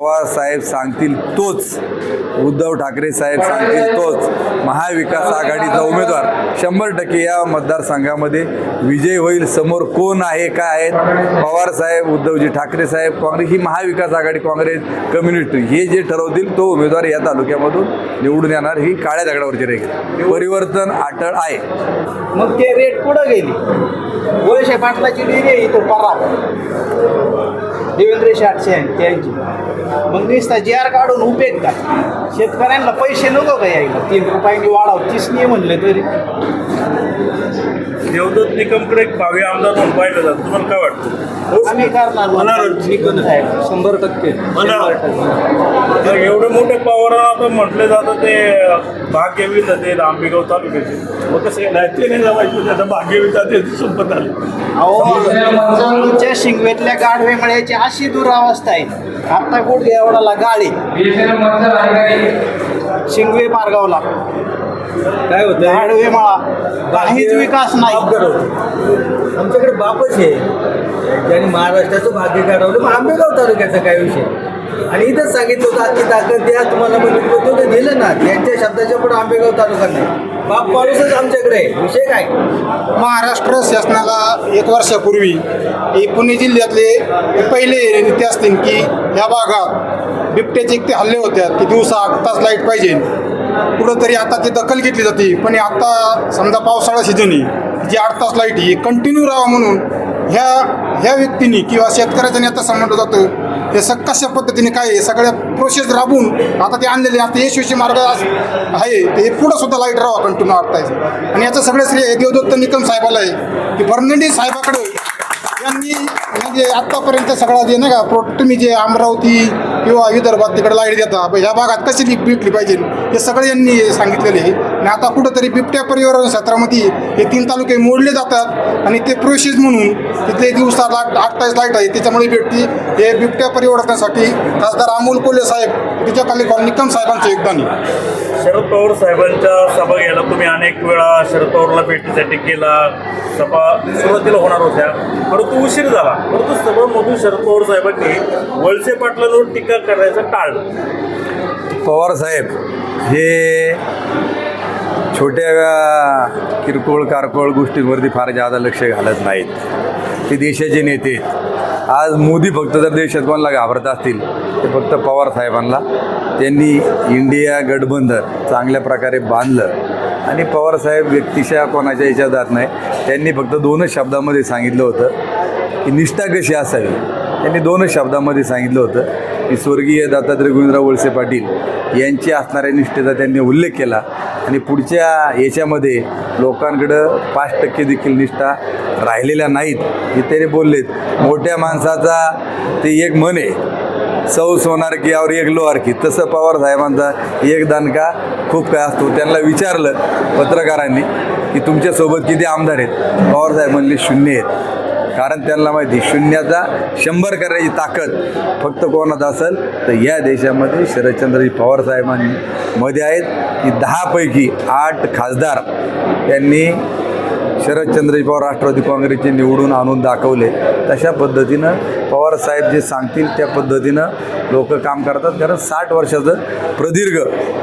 पवार साहेब सांगतील तोच उद्धव ठाकरे साहेब सांगतील तोच महाविकास आघाडीचा उमेदवार. शंभर टक्के या मतदारसंघामध्ये विजय होईल. समोर कोण आहे काय आहेत पवार साहेब उद्धवजी ठाकरे साहेब काँग्रेस ही महाविकास आघाडी काँग्रेस कम्युनिटी हे जे ठरवतील तो उमेदवार या तालुक्यामधून निवडून येणार. ही काळ्या दगडावरची रेख. परिवर्तन अटळ आहे. मग ते रेट पुढं गेली? गोळशे पाटलाची तो परा देवेंद्र शाटशे यांची मग नुसता जी आर काढून उपेग का? शेतकऱ्यांना पैसे नको का यायला? तीन रुपयांनी वाढाव नाही म्हणले तरी. देवदूत निकमकडे एक भावी आमदार म्हणून पाहिलं जातं. तुम्हाला काय वाटतं? आम्ही करणार. होणारच. निकन साहेब शंभर टक्के. होणार. तर एवढं मोठे पवार आता म्हटलं जातं ते भाग्यविता ते आंबेगाव तालुक्याचे. मग कसं नाही ते नाही जमायचं. त्याचं भाग्यविता ते संपत आलं. अहो शिंगवेतल्या गाढवे मळ्याची अशी दुरावस्था आहे. आता गुडघे एवढाला गाडी? शिंगवे मार्गावला. काय होतं गाढवे मळा. काहीच विकास नाही. आमच्याकडे बापच आहे. ज्यांनी महाराष्ट्राचं भाग्य घडवलं मग आंबेगाव तालुक्याचा काय विषय? आणि इथंच सांगितलं होतं आजची ताकद द्या तुम्हाला मंत्री होतो ते दिलं ना त्यांच्या शब्दाच्या पुढे आंबेगाव तालुका नाही. बाप पाऊसच आमच्याकडे आहे. विषय काय? महाराष्ट्र शासनाला एक वर्षापूर्वी हे पुणे जिल्ह्यातले हे पहिले नेते असतील की या भागात बिबट्याचे एक ते हल्ले होत्या की दिवसा आठ तास लाइट पाहिजे. कुठंतरी आता ती दखल घेतली जाते पण आता समजा पावसाळा सीझन आहे जी आठ तास लाइट ही कंटिन्यू राहावं म्हणून ह्या ह्या व्यक्तीने किंवा शेतकऱ्याचा आता समजलं जातं हे सग कशा पद्धतीने काय आहे सगळ्या प्रोसेस राबवून आता ते आणलेले आता यशस्वी मार्ग आहे ते पुढं सुद्धा लाइट राहावं कंटिन्यू तुम्हाला आणि याचं सगळं श्रेय देवदत्त निकम साहेबाला आहे की फर्नांडिस साहेबाकडे यांनी म्हणजे आत्तापर्यंत सगळा जे नाही का प्रो तुम्ही जे अमरावती किंवा विदर्भात तिकडे लाइट देता ब- ह्या भागात कशी ली विकली पाहिजे हे सगळं यांनी सांगितलेले आहे. आणि आता कुठंतरी बिबट्या परिवार क्षेत्रामध्ये हे तीन तालुके मोडले जातात आणि ते प्रोसेस म्हणून तिथले दिवसा लाट आठ तास लाइट आहे. त्याच्यामुळे भेटती हे बिबट्या परिवर्तनासाठी खासदार अमोल कोल्हे साहेब त्याच्याखाली कॉल निकम साहेबांचं योगदान आहे. शरद पवार साहेबांच्या सभा घ्यायला तुम्ही अनेक वेळा शरद पवारला भेटीसाठी केला. सभा सुरुवातीला होणार होत्या. परंतु उशीर झाला. परंतु सभामधून शरद पवार साहेबांनी वळसे पाटलांवर टीका करायचं टाळलं. पवार साहेब हे छोट्या किरकोळ कारकोळ गोष्टींवरती फार जादा लक्ष घालत नाहीत. ते देशाचे नेते आहेत. आज मोदी फक्त जर देशात कोणाला घाबरत असतील ते फक्त पवार साहेबांना. त्यांनी इंडिया गठबंधन चांगल्या प्रकारे बांधलं. आणि पवार साहेब व्यक्तिशः कोणाच्या याच्यात जात नाही. त्यांनी फक्त दोनच शब्दामध्ये सांगितलं होतं की निष्ठा कशी असावी? त्यांनी दोनच शब्दामध्ये सांगितलं होतं की स्वर्गीय दत्तात्रय गोविंदराव वळसे पाटील यांची असणाऱ्या निष्ठेचा त्यांनी उल्लेख केला. आणि पुढच्या याच्यामध्ये लोकांकडं पाच टक्के देखील निष्ठा राहिलेल्या नाहीत हे त्याने बोललेत. मोठ्या माणसाचा ते एक मन आहे. सौ सोनार की और एक लोहार की. तसं पवार साहेबांचा एक दणका खूप काय असतो. त्यांना विचारलं पत्रकारांनी की तुमच्यासोबत किती आमदार आहेत? पवार साहेब म्हणले शून्य आहेत. कारण त्यांना माहिती शून्याचा शंभर करण्याची ताकद फक्त कोणात असेल तर या देशामध्ये शरदचंद्रजी पवार साहेबांमध्ये आहेत की दहापैकी आठ खासदार त्यांनी शरदचंद्रजी पवार राष्ट्रवादी काँग्रेसचे निवडून आणून दाखवले तशा पद्धतीनं पवार साहेब जे सांगतील त्या पद्धतीनं लोक काम करतात. कारण साठ वर्षाचं प्रदीर्घ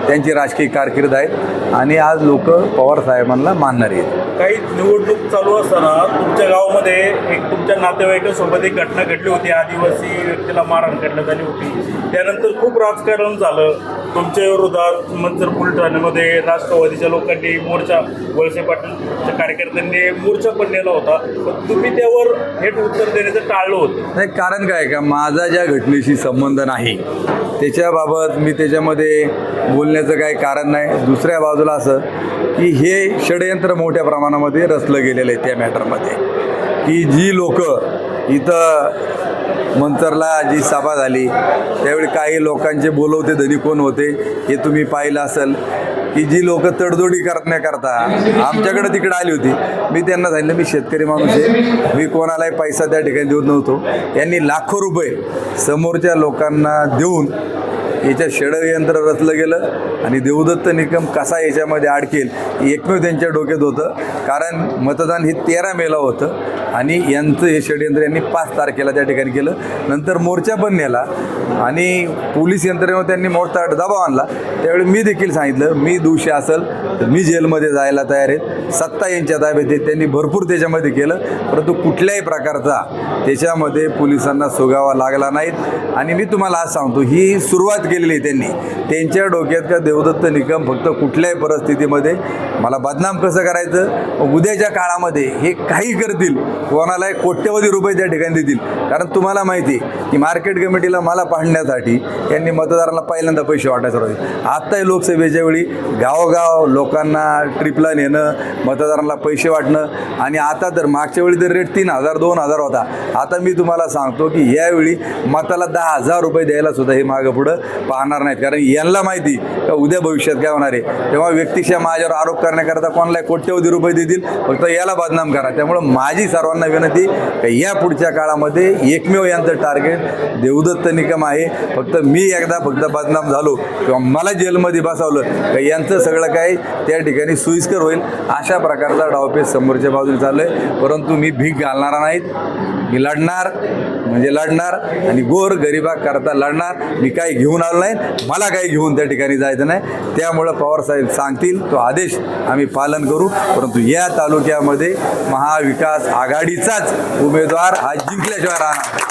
त्यांची राजकीय कारकीर्द आहे आणि आज लोक पवार साहेबांना मानणारी आहेत. काही निवडणूक चालू असताना तुमच्या गावामध्ये एक तुमच्या नातेवाईकांसोबत एक घटना घडली होती. आदिवासी व्यक्तीला मारहाण करण्यात आली होती. त्यानंतर खूप राजकारण झालं. तुमच्या विरोधात मंचर पोलीस ठाण्यामध्ये राष्ट्रवादीच्या लोकांनी मोर्चा वळसे पाटीलच्या कार्यकर्त्यांनी पडणे मूर्छा पडलेला होता. पण तुम्ही त्यावर थेट उत्तर देण्याचं टाळलं होतं. नाही कारण काय का? माझा ज्या घटनेशी संबंध नाही त्याच्याबाबत मी त्याच्यामध्ये बोलण्याचं काही कारण नाही. दुसऱ्या बाजूला असं की हे षडयंत्र मोठ्या प्रमाणामध्ये रचलं गेलेलं आहे त्या मॅटरमध्ये. की जी लोक इथं मंतरला जी सभा झाली त्यावेळी काही लोकांचे बोलवते धनी कोण होते हे तुम्ही पाहिलं असेल. की जी लोक तडजोडी करण्याकरता आमच्याकडे तिकडे आली होती. मी त्यांना सांगितलं मी शेतकरी माणूस आहे. मी कोणालाही पैसा त्या ठिकाणी देत नव्हतो. यांनी लाखो रुपये समोरच्या लोकांना देऊन याच्यात षडयंत्र रचलं गेलं आणि देवदत्त निकम कसा याच्यामध्ये अडकेल हे एकमेव त्यांच्या डोक्यात होतं. कारण मतदान हे तेरा मेला होतं आणि यांचं हे षडयंत्र यांनी पाच तारखेला त्या ठिकाणी केलं. नंतर मोर्चा पण नेला आणि पोलीस यंत्रणेवर त्यांनी मोठा दबाव आणला. त्यावेळी मी देखील सांगितलं मी दोषी असेल तर मी जेलमध्ये जायला तयार आहेत सत्ता यांच्या ताब्यात आहे. त्यांनी भरपूर त्याच्यामध्ये केलं. परंतु कुठल्याही प्रकारचा त्याच्यामध्ये पोलिसांना सुगावा लागला नाहीत. आणि मी तुम्हाला आज सांगतो ही सुरुवात केली आहे त्यांनी. त्यांच्या डोक्यात का देवदत्त निकम फक्त कुठल्याही परिस्थितीमध्ये मला बदनाम कसं करायचं? उद्याच्या काळामध्ये हे काही करतील कोणालाही कोट्यवधी रुपये त्या ठिकाणी देतील. कारण तुम्हाला माहिती आहे की मार्केट कमिटीला मला पाडण्यासाठी यांनी मतदारांना पहिल्यांदा पैसे वाटायचं होते आत्ताही लोकसभेच्या वेळी गावोगाव लोकांना ट्रिपला नेणं मतदारांना पैसे वाटणं आणि आता तर मागच्या वेळी तर रेट तीन हजार दोन हजार होता. आता मी तुम्हाला सांगतो की यावेळी मताला दहा हजार रुपये द्यायला सुद्धा हे मागं पुढं पाहणार नाहीत. कारण यांना माहिती का उद्या भविष्यात काय होणार आहे. तेव्हा व्यक्तिशः माझ्यावर आरोप करण्याकरता कोणालाही कोट्यवधी रुपये देतील. फक्त याला बदनाम करा. त्यामुळं माझी सर्वांना विनंती का या पुढच्या काळामध्ये एकमेव यांचं टार्गेट देवदत्त निकम आहे. फक्त मी एकदा फक्त बदनाम झालो किंवा मला जेलमध्ये बसवलं का यांचं सगळं काही त्या ठिकाणी सोयीस्कर होईल. अशा प्रकारचा डावपेच समोरच्या बाजूला चालू आहे परंतु मी भीक घालणारा नाहीत. मी लढणार म्हणजे लढणार आणि गोर गरिबा करता लढणार. मी काही घेऊन आलो नाही मला काही घेऊन त्या ठिकाणी जायचं नाही. त्यामुळं पवारसाहेब सांगतील तो आदेश आम्ही पालन करू. परंतु या तालुक्यामध्ये महाविकास आघाडीचाच उमेदवार हा जिंकल्याशिवाय राहणार